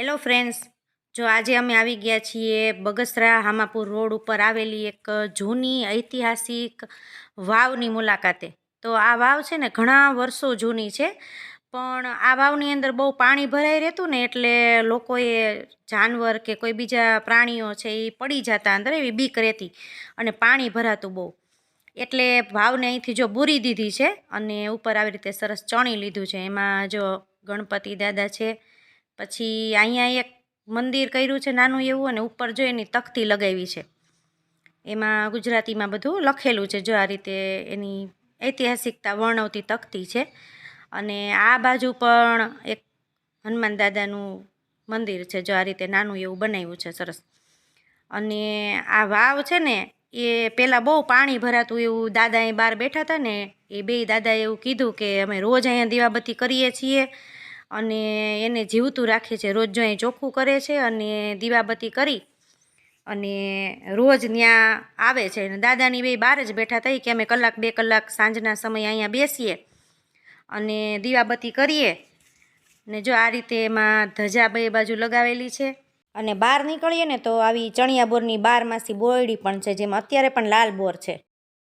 Hello friends જો આજે અમે આવી ગયા છીએ બગસરા હામાપુર રોડ ઉપર આવેલી એક જૂની ઐતિહાસિક વાવની મુલાકાતે. તો આ વાવ છે ને ઘણા વર્ષો જૂની છે, પણ આ વાવની અંદર બહુ પાણી ભરાઈ રહેતું ને એટલે લોકોએ જાનવર કે કોઈ બીજા પ્રાણીઓ છે એ પડી જતા અંદર, એવી બીક રહેતી અને પાણી ભરાતું બહુ. એટલે વાવને અહીંથી જો બૂરી દીધી છે અને ઉપર આવી રીતે સરસ ચણી લીધું છે. એમાં જો ગણપતિ દાદા છે પછી અહીંયા એક મંદિર કર્યું છે નાનું એવું અને ઉપર જો એની તકતી લગાવી છે. એમાં ગુજરાતીમાં બધું લખેલું છે જો આ રીતે એની ઐતિહાસિકતા વર્ણવતી તકતી છે. અને આ બાજુ પણ એક હનુમાન દાદાનું મંદિર છે જો આ રીતે નાનું એવું બનાવ્યું છે સરસ. અને આ વાવ છે ને એ પહેલાં બહુ પાણી ભરાતું એવું દાદા અહીં બહાર બેઠા હતા ને એ બે દાદાએ એવું કીધું કે અમે રોજ અહીંયા દીવાબત્તી કરીએ છીએ. અને એને જીવતું રાખે છે. રોજ જો અહીં ચોખ્ખું કરે છે અને દીવાબત્તી કરી અને રોજ ત્યાં આવે છે. અને દાદાની બે બહાર જ બેઠા થઈ કે અમે કલાક બે કલાક સાંજના સમયે અહીંયા બેસીએ અને દીવાબત્તી કરીએ. ને જો આ રીતે એમાં ધજા બે બાજુ લગાવેલી છે. અને બહાર નીકળીએ ને તો આવી ચણિયા બોરની બારમાસી બોરડી પણ છે, જેમાં અત્યારે પણ લાલ બોર છે.